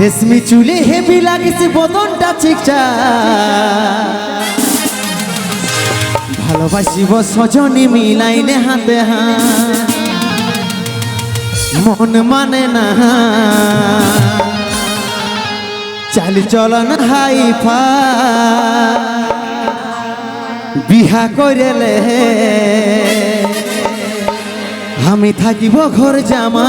রেশমি চুলে হেভি লাগিছে বদনটা চিকচা ভালোবাসিব সজনী মিলাইনে হাতে হাত। মন মানে না। চালি চলন হাই ফা বিহা করেলে আমি থাকিব ঘর জামা।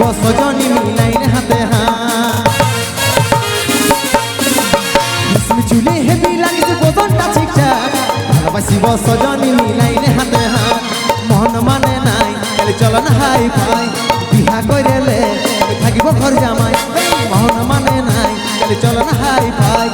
বসজনি মিলাই হাতে হা চুলে হেবি লাগিছে বজনটা ঠিকঠাক। ভালোবাসি বসজনি মিলাই হাতে হা মন মানে চলন হাই পাই বিহা করেলে থাকিব ঘর জামাই। মন মানে নাই কালি চলন হাই পাই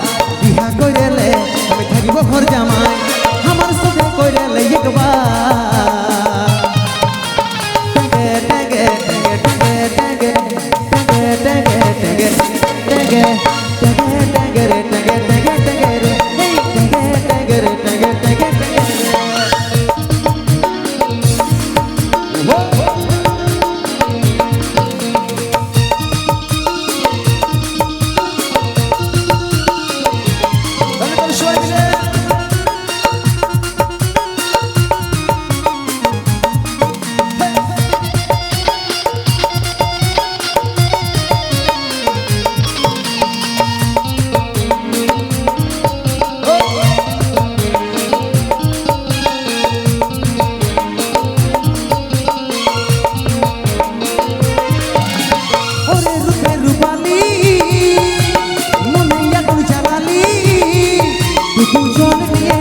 দুজন নিয়ে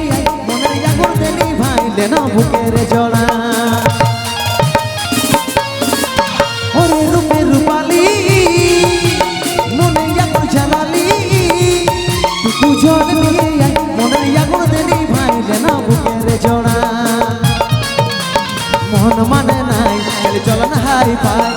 মনের আগুন দেনি ভাইলে না বুকের জড়া ওরে রূপে রূপালি মনে আগুন জ্বালালি। দুজন নিয়ে মনের আগুন দেনি ভাইলে না বুকের জড়া মন মানে নাই চলন হাই পাই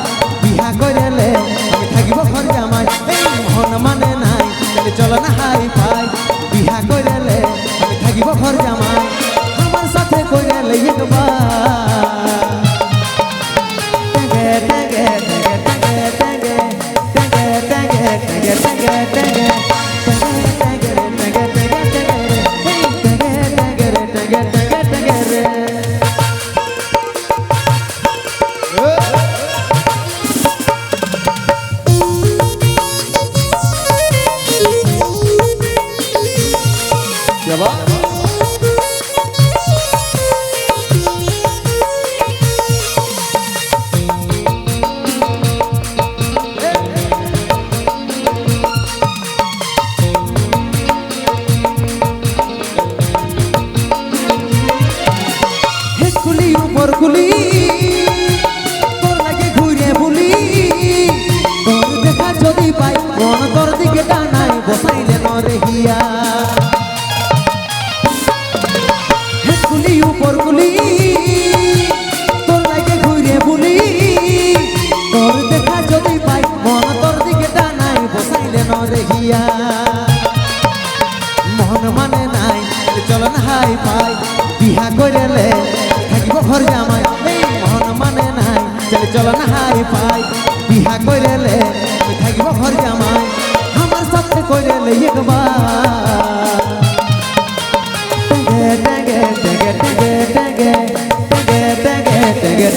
চলন হাই পাই বিহা করেলে থাকিব ঘর জামাই আমার সাথে করেলে একবার টেঙ্গে, টেঙ্গে রে, এই টেঙ্গে, টেঙ্গে রে, টেঙ্গে,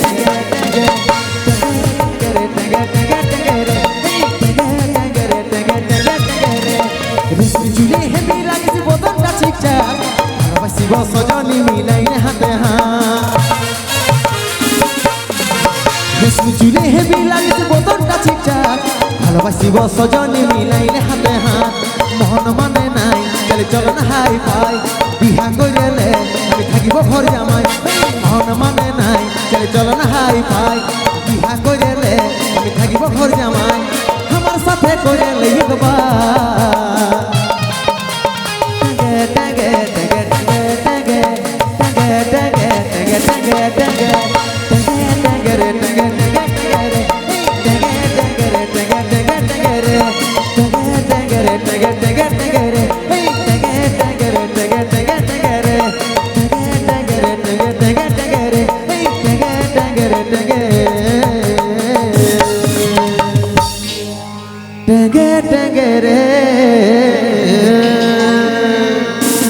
রেশমি চুলে হেবি লাগিছে বদনটা ঠিকঠাক ভালোবাসিব সজনী মিলাইলে হাতে হাত। মন মানে নাই চলে চলন হাই পাই বিহা করেলে আমি থাকিব ঘর জামাই। মন মানে নাই চলে চলো না হাই ফাই। বিহা করেলে আমি থাকিব ঘর জামাই। আমার সাথে করেলে একবার